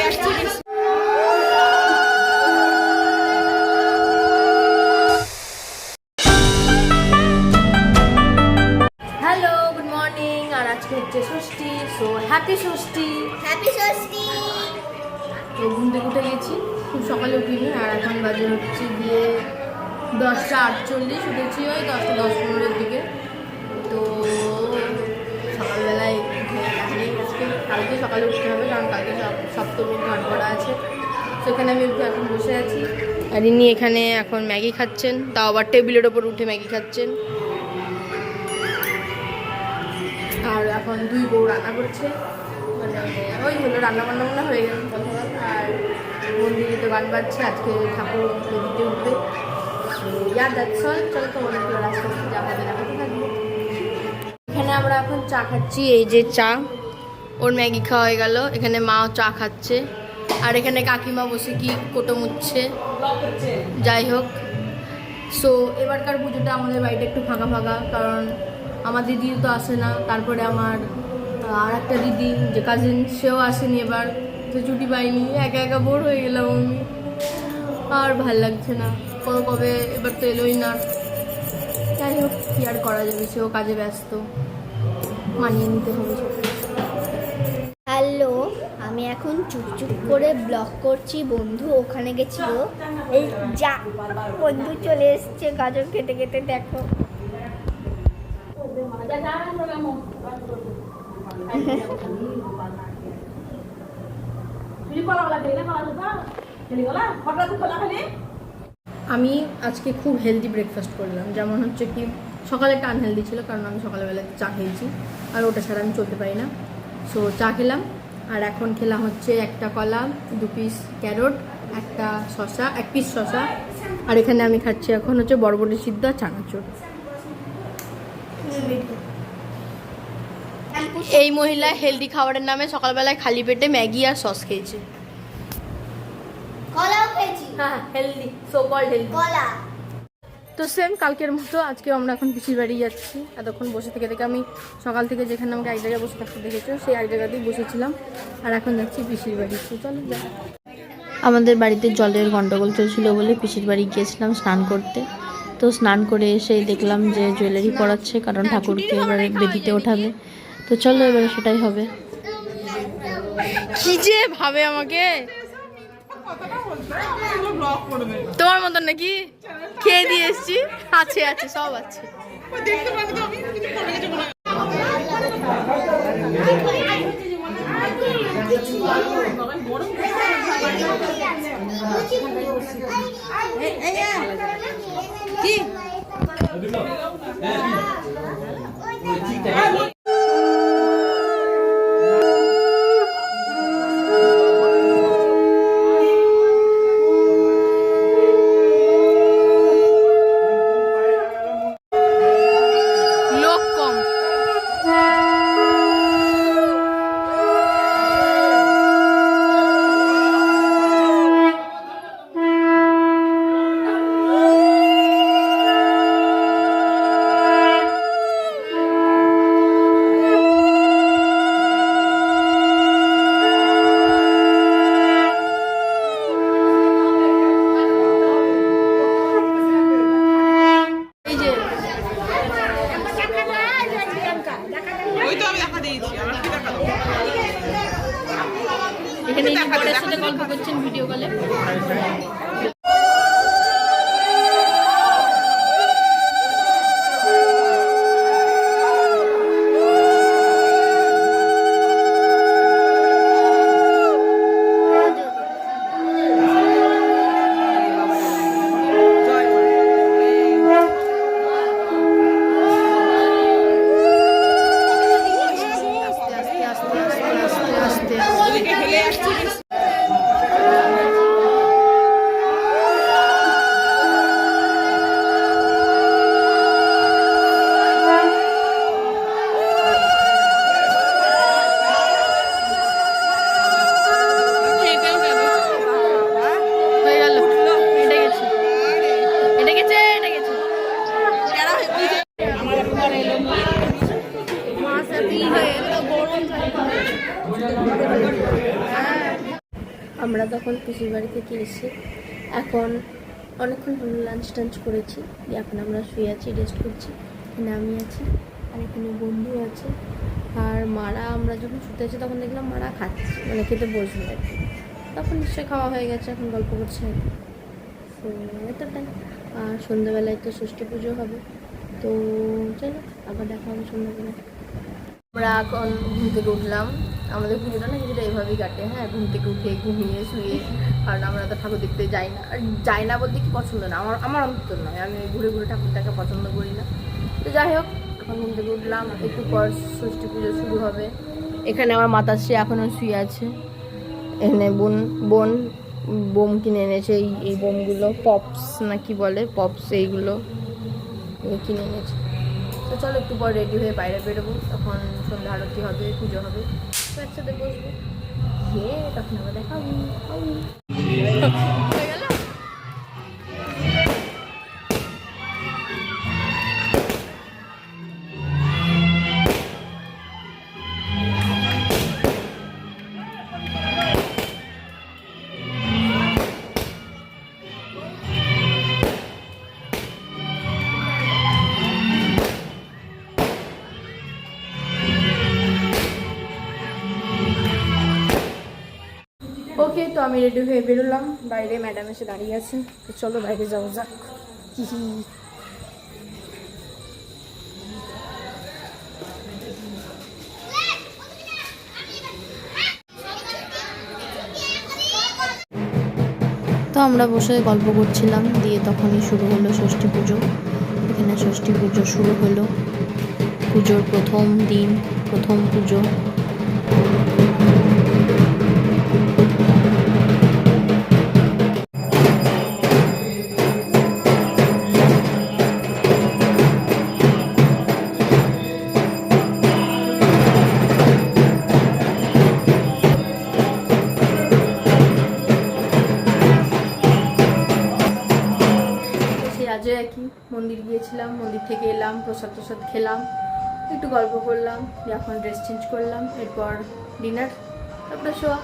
আসছি hello good morning আর আজকে হচ্ছে Shashthi so happy Shashthi. Happy Shashthi. তো ঘুম থেকে উঠে গেছি খুব সকালে উঠিনি আর এখন বাজে হচ্ছে গিয়ে দশটা আটচল্লিশ উঠেছি ওই দশটা দশ পনেরোর দিকে। তো সকালবেলায় কালকে সকালে উঠতে হবে কারণ কালকে ঘর করা আছে। সেখানে আমি এখন বসে আছি। আর ইনি এখানে এখন ম্যাগি খাচ্ছেন। তাও আবার টেবিলের ওপর উঠে ম্যাগি খাচ্ছেন। আর এখন দুই বউ রান্না করছে। মানে ওই হলো রান্না বান্না বান্না হয়ে গেছে কথা আর মন্দিরেতে গান বাজছে আজকে ঠাকুর নদীতে উঠবে। ইয়ার দ্যাটস অল চলো তোমাদেরকে রাস্তা দেখাতে থাকব এখানে আমরা এখন চা খাচ্ছি। এই যে চা। ওর ম্যাগি খাওয়া হয়ে গেল, এখানে মাও চা খাচ্ছে। আর এখানে কাকিমা বসে কি কোটো মুচ্ছে যাই হোক। সো এবারকার পুজোটা আমাদের বাড়িটা একটু ফাঁকা ফাঁকা, কারণ আমার দিদি তো আসে না, তারপরে আমার আর একটা দিদি, যে কাজিন সেও আসেনি এবার, তো ছুটি পাইনি, একা একা বোর হয়ে গেলাম আমি। আর ভালো লাগছে না কোনো কবে এবার তো এলোই না। যাই হোক, কী আর করা যাবে, সেও কাজে ব্যস্ত, মানিয়ে নিতে হবে সব হ্যালো, আমি এখন চুপচুপ করে ব্লগ করছি, বন্ধু, ওখানে গেছিল। এই যা, বন্ধু চলে এসছে, গাজর খেতে খেতে, দেখো। আমি আজকে খুব হেলদি ব্রেকফাস্ট করলাম। যেমন হচ্ছে কি, সকালে একটা আনহেলদি ছিল, কারণ আমি সকালবেলা চা খেয়েছি, আর ওটা ছাড়া আমি চলতে পারি না। সো চা খেলাম। আর এখন খেলাম হচ্ছে একটা কলা দু পিস ক্যারট একটা শশা এক পিস শশা আর এখানে আমি খাচ্ছি এখন হচ্ছে বরবটি সিদ্ধ আর চানাচুর। এই মহিলা হেলদি খাবারের নামে সকালবেলায় খালি পেটে ম্যাগি আর সস খেয়েছে। কলাও খেয়েছি। হ্যাঁ হ্যাঁ হেলদি সো কল্ড হেলদি কলা। তো সেম কালকের মতো আজকে আমরা এখন পিসির বাড়ি যাচ্ছি। এতক্ষণ বসে থেকে থেকে আমি সকাল থেকে যেখানে আমাকে এক জায়গায় বসে থাকতে দেখেছ সেই এক জায়গাতেই বসেছিলাম। আর এখন যাচ্ছি পিসির বাড়ি। তো চলো আমাদের বাড়িতে জলের গন্ডগোল চলছিল বলে পিসির বাড়ি গিয়েছিলাম স্নান করতে। তো স্নান করে এসে দেখলাম যে জুয়েলারি পরাচ্ছে কারণ ঠাকুরকে এবারে বেদিতে ওঠাবে। তো চলো এবারে সেটাই হবে। কি যে ভাবে আমাকে! তোমার মতন নাকি? খেয়ে দিয়ে এসছি। আছে আছে সব আছে। লোক তখন পিসির বাড়ি থেকে এসে এখন অনেকক্ষণ হলো লাঞ্চ টাঞ্চ করেছি এখন আমরা শুয়ে আছি রেস্ট করছি। এখানে আমি আছি আর এখানে বন্ধু আছে। আর মারা, আমরা যখন শুতে আছি তখন দেখলাম মারা খাচ্ছে মানে খেতে বসবে আর কি। তখন নিশ্চয়ই খাওয়া হয়ে গেছে, এখন গল্প করছে। আর কি তো আর সন্ধ্যাবেলায় তো ষষ্ঠী পুজো হবে। তো চলো, আবার দেখা হবে সন্ধ্যাবেলায়। আমরা এখন ঘুম থেকে উঠলাম। আমাদের পুজোটা না কিছুটা এইভাবেই কাটে হ্যাঁ ঘুম থেকে উঠে ঘুমিয়ে শুয়ে, কারণ আমরা তো ঠাকুর দেখতে যাই না। আর যাই না বলতে কি পছন্দ না, আমার আমার অন্তত নয়, আমি ঘুরে ঘুরে ঠাকুরটাকে পছন্দ করি না। তো যাই হোক, এখন ঘুম থেকে উঠলাম, একটু পর ষষ্ঠী পুজো শুরু হবে। এখানে আমার মাতাশ্রী এখনও শুয়ে আছে। এখানে বোন বোন, বোম কিনে এনেছে, এই এই বোমগুলো, পপস না কি বলে, পপস এইগুলো কিনে এনেছে। তো চলো একটু পর রেডি হয়ে বাইরে বেরোবো। তখন সন্ধ্যা আরতি হবে, পুজো হবে। তো একসাথে বসবো। গিয়ে তখন আবার দেখাবো তো আমি রেডি হয়ে বেরোলাম। বাইরে ম্যাডাম এসে দাঁড়িয়ে আছে। তো চলো বাইরে যাওয়া যাক। তো আমরা বসে গল্প করছিলাম, দিয়ে তখনই শুরু হলো ষষ্ঠী পুজো। এখানে ষষ্ঠী পুজো শুরু হলো। পুজোর প্রথম দিন, প্রথম পুজো। সেই কি। মন্দির গিয়েছিলাম, মন্দির থেকে এলাম, প্রসাদ প্রসাদ খেলাম, একটু গল্প করলাম এখন ড্রেস চেঞ্জ করলাম, এরপর ডিনার তারপরে শোয়া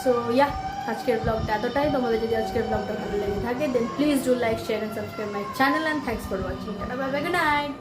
সো ইয়া আজকের ব্লগটা এতটাই। তোমাদের যদি আজকের ব্লগটা ভালো লেগে থাকে then please do like share and subscribe my channel and thanks for watching tata bye bye good night